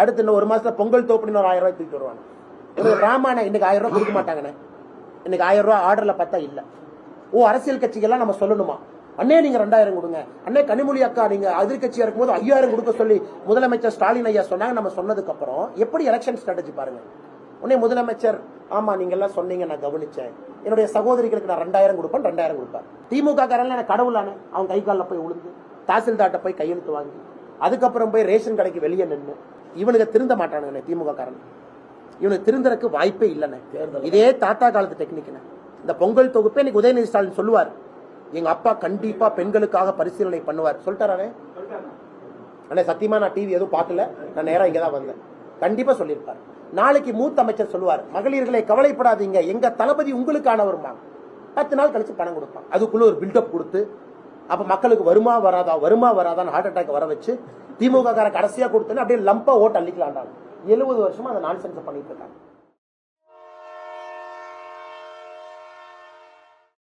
அடுத்து இன்னும் ஒரு மாசத்துல பொங்கல் தோப்புன்னு ஒரு ஆயிரம் ரூபாய் தூக்கிட்டு வருவாங்க. இவங்க இன்னைக்கு ஆயிரம் ரூபாய் கொடுக்க மாட்டாங்கண்ணே. இன்னைக்கு ஆயிரம் ரூபாய் ஆர்டர்ல பார்த்தா இல்ல. ஓ அரசியல் கட்சிகள்லாம் நம்ம சொல்லணுமா? அண்ணே நீங்க ரெண்டாயிரம் கொடுங்க. அண்ணே கனிமொழி அக்கா நீங்க எதிர்கட்சியா இருக்கும்போது ஐயாயிரம் கொடுக்க சொல்லி முதலமைச்சர் ஸ்டாலின் ஐயா சொன்னாங்க. நம்ம சொன்னதுக்கு அப்புறம் எப்படி எலெக்ஷன் ஸ்ட்ராட்டஜி பாருங்க. உடனே முதலமைச்சர் ஆமா நீங்க எல்லாம் சொன்னீங்க நான் கவனிச்சேன். என்னுடைய சகோதரிகளுக்கு நான் ரெண்டாயிரம் கொடுப்பேன் ரெண்டாயிரம் கொடுப்பேன் திமுக காரன் எனக்கு கடவுளானே. அவன் கை காலில் போய் விழுந்து தாசில்தார்ட்ட போய் கையெழுத்து வாங்கி அதுக்கப்புறம் போய் ரேஷன் கடைக்கு வெளியே நின்று இவனுக்கு திருந்த மாட்டானுங்க திமுக காரன் இவனுக்கு திருந்தறதுக்கு வாய்ப்பே இல்லைண்ணே. இதே தாத்தா காலத்து டெக்னிக்னு இந்த பொங்கல் தொகுப்பே இன்னைக்கு உதயநிதி ஸ்டாலின் சொல்லுவார். எங்க அப்பா கண்டிப்பா பெண்களுக்காக பரிசீலனை பண்ணுவார். சொல்லிட்டாரே அண்ணே சத்தியமா நான் டிவி எதுவும் பார்க்கல. நான் நேரா இங்க தான் வந்தேன். கண்டிப்பா சொல்லியிருப்பார். நாளைக்கு மூத்த அமைச்சர் சொல்லுவார் மகளிர்களை கவலைப்படாதீங்க. எங்க தளபதி உங்களுக்கானவருமாங்க பத்து நாள் கழிச்சு பணம் கொடுப்பான். அதுக்குள்ள ஒரு பில்டப் கொடுத்து அப்ப மக்களுக்கு வருமா வராதா? வருமா வராதான்னு ஹார்ட் அட்டாக் வர வச்சு திமுக கார கடைசியா கொடுத்தோன்னு அப்படியே லம்பா ஓட்டு அள்ளிக்கலாண்டாங்க எழுபது வருஷமா அந்த நான்சென்ஸ் பண்ணிட்டு இருக்காங்க.